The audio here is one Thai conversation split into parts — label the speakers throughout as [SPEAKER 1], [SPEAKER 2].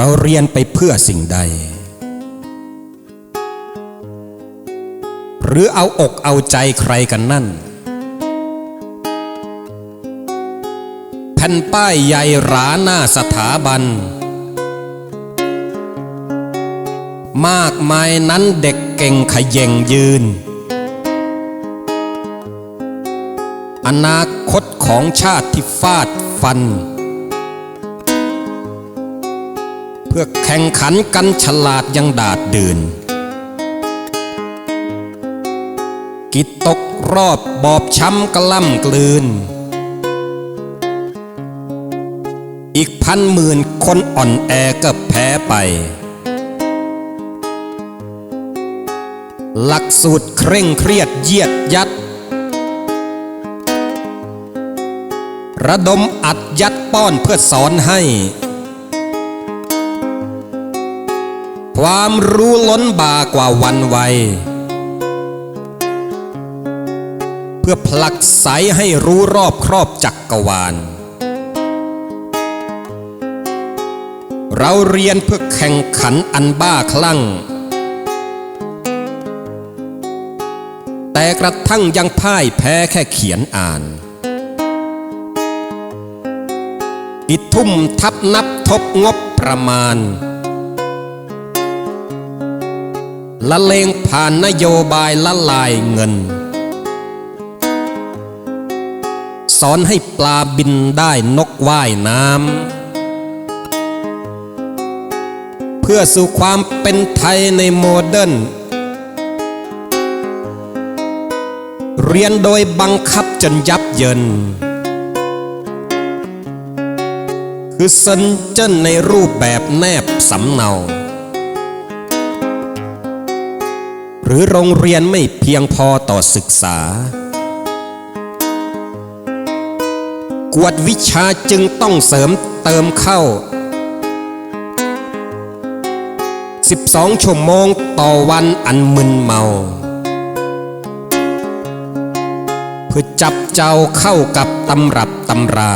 [SPEAKER 1] เราเรียนไปเพื่อสิ่งใด หรือเอาอกเอาใจใครกันนั่น แผ่นป้ายใหญ่หราหน้าสถาบัน มากมายนั้นเด็กเก่งขย่งยืน อนาคตของชาติที่ฟาดฟัน เพื่อแข่งขันกันฉลาดยังดาดเดื่นกิตตกรอบบอบช้ำกระล่ำกลืน อีกพันหมื่นคนอ่อนแอก็แพ้ไป หลักสูตรเคร่งเครียดเยียดยัด ระดมอัดยัดป้อนเพื่อสอนให้ ความรู้ล้นบากว่าวันวัย เพื่อผลักไสให้รู้รอบครอบจักกรวาล เราเรียนเพื่อแข่งขันอันบ้าคลั่ง แต่กระทั่งยังพ่ายแพ้แค่เขียนอ่าน อิทุ่มทับนับทบงบประมาณ ละเลงผ่านนโยบายละลายเงิน สอนให้ปลาบินได้นกว่ายน้ำ เพื่อสู่ความเป็นไทยในโมเดิร์นเรียนโดยบังคับจนยับเยิน คือเซนเจนในรูปแบบแนบสำเนา หรือโรงเรียนไม่เพียงพอต่อศึกษา กวดวิชาจึงต้องเสริมเติมเข้า 12 ชั่วโมงต่อวันอันมึนเมาเพื่อจับเจ้าเข้ากับตำรับตำรา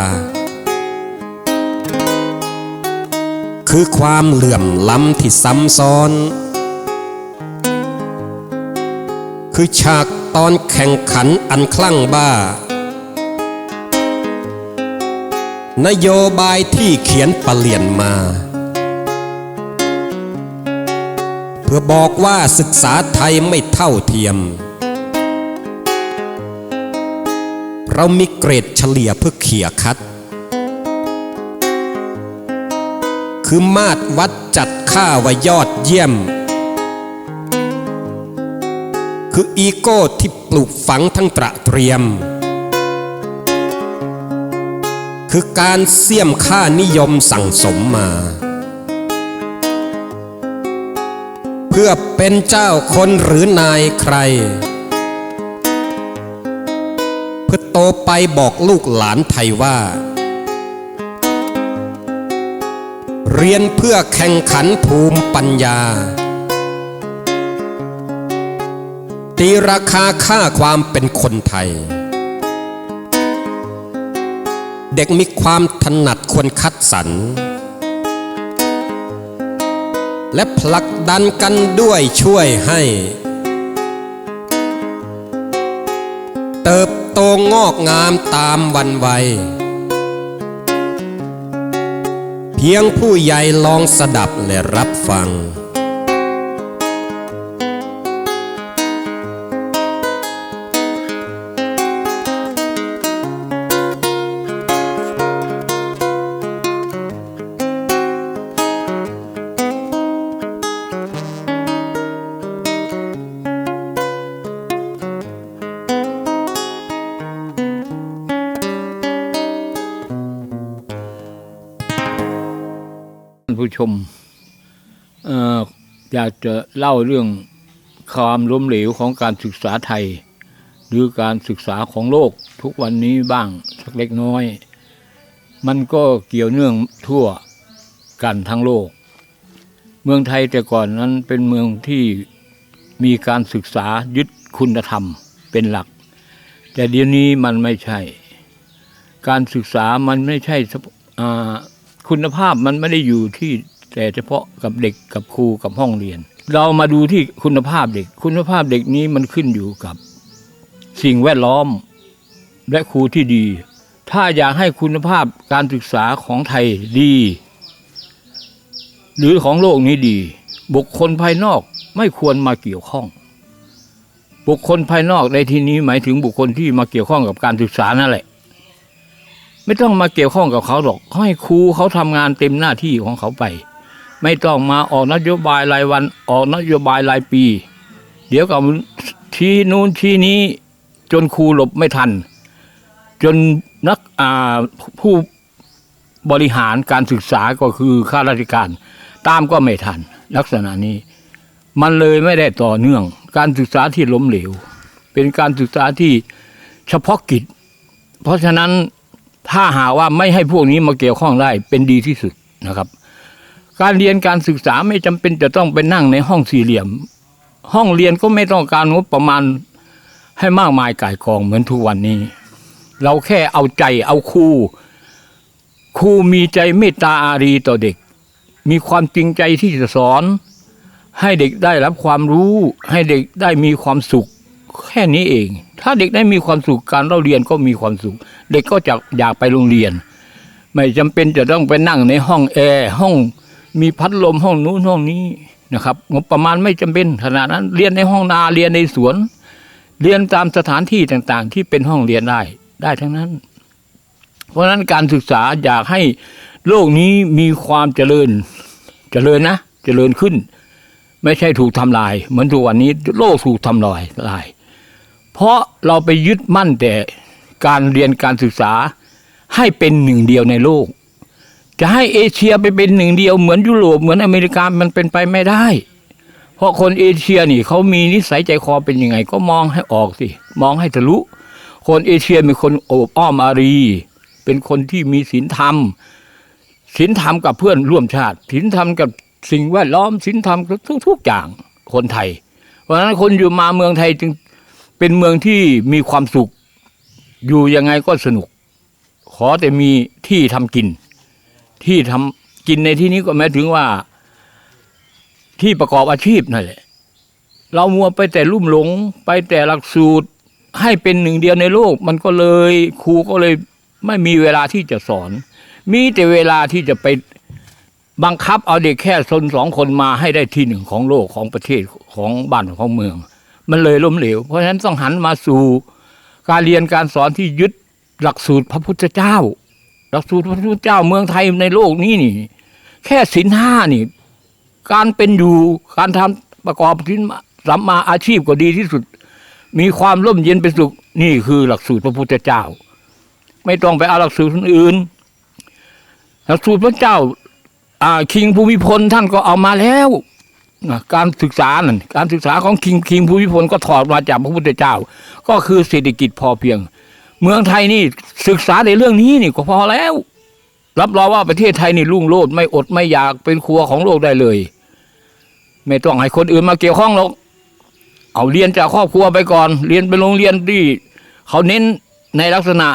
[SPEAKER 1] คือความเหลื่อมล้ำที่ซ้ำซ้อน คือฉากตอนแข่งขันอันคลั่งบ้า นโยบายที่เขียนปะเลี่ยนมา เพื่อบอกว่าศึกษาไทยไม่เท่าเทียม เรามีเกรดเฉลี่ยเพื่อเขี่ยคัด คือมาตรวัดจัดค่าว่ายอดเยี่ยม คืออีโก้ที่ปลูกฝังทั้งตระเตรียม คือการเสี่ยมค่านิยมสั่งสมมา เพื่อเป็นเจ้าคนหรือนายใคร เพื่อโตไปบอกลูกหลานไทยว่า เรียนเพื่อแข่งขันภูมิปัญญา ตีราคาค่าความเป็นคนไทย เด็กมีความถนัดควรคัดสรรและผลักดันกันด้วยช่วยให้ เติบโตงอกงามตามวันวัย เพียงผู้ใหญ่ลองสดับและรับฟัง
[SPEAKER 2] ผู้ชมอยากจะเล่าเรื่องความล้มเหลวของการศึกษาไทย หรือการศึกษาของโลกทุกวันนี้บ้างสักเล็กน้อย มันก็เกี่ยวเนื่องทั่วกันทั้งโลก เมืองไทยแต่ก่อนนั้นเป็นเมืองที่มีการศึกษายึดคุณธรรมเป็นหลัก แต่เดี๋ยวนี้มันไม่ใช่ การศึกษามันไม่ใช่ คุณภาพมันไม่ได้อยู่ที่แต่เฉพาะกับเด็กกับครูกับห้องเรียน เรามาดูที่คุณภาพเด็ก คุณภาพเด็กนี้มันขึ้นอยู่กับ สิ่งแวดล้อมและครูที่ดี ถ้าอยากให้คุณภาพการศึกษาของไทยดี หรือของโลกนี้ดี บุคคลภายนอกไม่ควรมาเกี่ยวข้อง บุคคลภายนอกในที่นี้หมายถึงบุคคลที่มาเกี่ยวข้องกับการศึกษานั่นแหละ ไม่ต้องมาเกี่ยวข้องกับเขาหรอกให้ครูเขาทำงานเต็มหน้าที่ของเขาไป ไม่ต้องมาออกนโยบายรายวันออกนโยบายรายปี เดี๋ยวกับที่นู้นที่นี้จนครูหลบไม่ทัน จนนักผู้บริหารการศึกษาก็คือข้าราชการ ตามก็ไม่ทัน ลักษณะนี้ มันเลยไม่ได้ต่อเนื่อง การศึกษาที่ล้มเหลว เป็นการศึกษาที่เฉพาะกิจ เพราะฉะนั้น ถ้าหาว่าไม่ให้พวกนี้มาเกี่ยวข้องได้เป็นดีที่สุดนะครับ การเรียนการศึกษาไม่จำเป็นจะต้องไปนั่งในห้องสี่เหลี่ยม ห้องเรียนก็ไม่ต้องการงบประมาณให้มากมายก่ายกองเหมือนทุกวันนี้ เราแค่เอาใจเอาครูครูมีใจเมตตาอารีต่อเด็ก มีความจริงใจที่จะสอน ให้เด็กได้รับความรู้ ให้เด็กได้มีความสุข แค่นี้เอง ถ้าเด็กได้มีความสุขการเล่าเรียนก็มีความสุข เด็กก็จะอยากไปโรงเรียน ไม่จำเป็นจะต้องไปนั่งในห้องแอร์ห้องมีพัดลมห้องนู้นห้องนี้นะครับงบประมาณไม่จำเป็นขนาดนั้นเรียนในห้องนาเรียนในสวน เรียนตามสถานที่ต่างๆ ที่เป็นห้องเรียนได้ได้ทั้งนั้น เพราะฉะนั้นการศึกษาอยากให้โลกนี้มีความเจริญเจริญนะ เจริญขึ้น ไม่ใช่ถูกทำลาย เหมือนทุกวันนี้โลกถูกทำลายลาย เพราะเราไปยึดมั่นแต่การเรียนการศึกษาให้เป็นหนึ่งเดียวในโลก จะให้เอเชียไปเป็นหนึ่งเดียวเหมือนยุโรปเหมือนอเมริกามันเป็นไปไม่ได้ เพราะคนเอเชียนี่เขามีนิสัยใจคอเป็นยังไง ก็มองให้ออกสิมองให้ทะลุ คนเอเชียเป็นคนโอบอ้อมอารี เป็นคนที่มีศีลธรรมศีลธรรมกับเพื่อนร่วมชาติศีลธรรมกับสิ่งแวดล้อมศีลธรรมกับทุกอย่างคนไทย เพราะฉะนั้นคนอยู่มาเมืองไทยจึง เป็นเมืองที่มีความสุข อยู่ยังไงก็สนุก ขอแต่มีที่ทำกิน ที่ทำกินในที่นี้ก็หมายถึงว่า ที่ประกอบอาชีพนั่นแหละ เรามัวไปแต่ลุ่มหลง ไปแต่หลักสูตรให้เป็นหนึ่งเดียวในโลก มันก็เลยครูก็เลยไม่มีเวลาที่จะสอน มีแต่เวลาที่จะไปบังคับเอาเด็กแค่คนสองคนมาให้ได้ที่หนึ่งของโลกของประเทศของบ้านของเมือง มันเลยล้มเหลว เพราะฉะนั้นต้องหันมาสู่การเรียนการสอนที่ยึดหลักสูตรพระพุทธเจ้า หลักสูตรพระพุทธเจ้าเมืองไทยในโลกนี้นี่ แค่ศีลห้านี่ การเป็นอยู่การทำประกอบสินสัมมาอาชีพก็ดีที่สุด มีความร่มเย็นเป็นสุขนี่คือหลักสูตรพระพุทธเจ้า ไม่ต้องไปเอาหลักสูตรคนอื่น หลักสูตรพระเจ้าอ่าคิงภูมิพลท่านก็เอามาแล้ว การศึกษานั่นการศึกษาของคิงคิงภูมิพลก็ถอดมาจากพระพุทธเจ้า ก็คือเศรษฐกิจพอเพียง เมืองไทยนี่ศึกษาในเรื่องนี้นี่ก็พอแล้ว รับรองว่าประเทศไทยนี่รุ่งโรจน์ไม่อดไม่อยากเป็นครัวของโลกได้เลย ไม่ต้องให้คนอื่นมาเกี่ยวข้องหรอกเอาเรียนจากครอบครัวไปก่อน เรียนเป็นโรงเรียนที่เขาเน้นในลักษณะ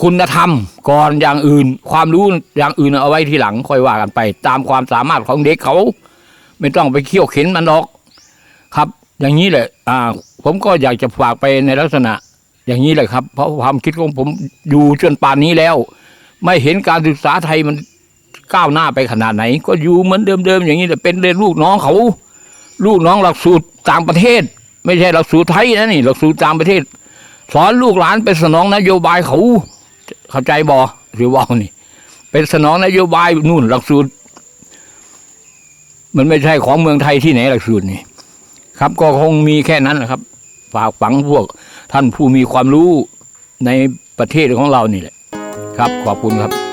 [SPEAKER 2] คุณธรรมก่อนอย่างอื่น ความรู้อย่างอื่นเอาไว้ทีหลังค่อยว่ากันไป ตามความสามารถของเด็กเขา ไม่ต้องไปเคี่ยวเข็นมันหรอก ครับ อย่างนี้แหละ อ่า ผมก็อยากจะฝากไปในลักษณะ อย่างนี้แหละครับ เพราะความคิดของผมอยู่จนป่านนี้แล้ว ไม่เห็นการศึกษาไทยมันก้าวหน้าไปขนาดไหน ก็อยู่เหมือนเดิมๆอย่างนี้แต่เป็นเรียนลูกน้องเขา ลูกน้องหลักสูตรต่างประเทศ ไม่ใช่หลักสูตรไทยนะนี่หลักสูตรต่างประเทศ สอนลูกหลานเป็นสนองนโยบายเขา เข้าใจบอหรือว่านี่ เป็นสนองนโยบายนู่นหลักสูตร มันไม่ใช่ของเมืองไทยที่ไหนหลักสูตรนี่ครับ ก็คงมีแค่นั้นแหละครับ ฝากฝังพวกท่านผู้มีความรู้ในประเทศของเรานี่แหละ ครับ ขอบคุณครับ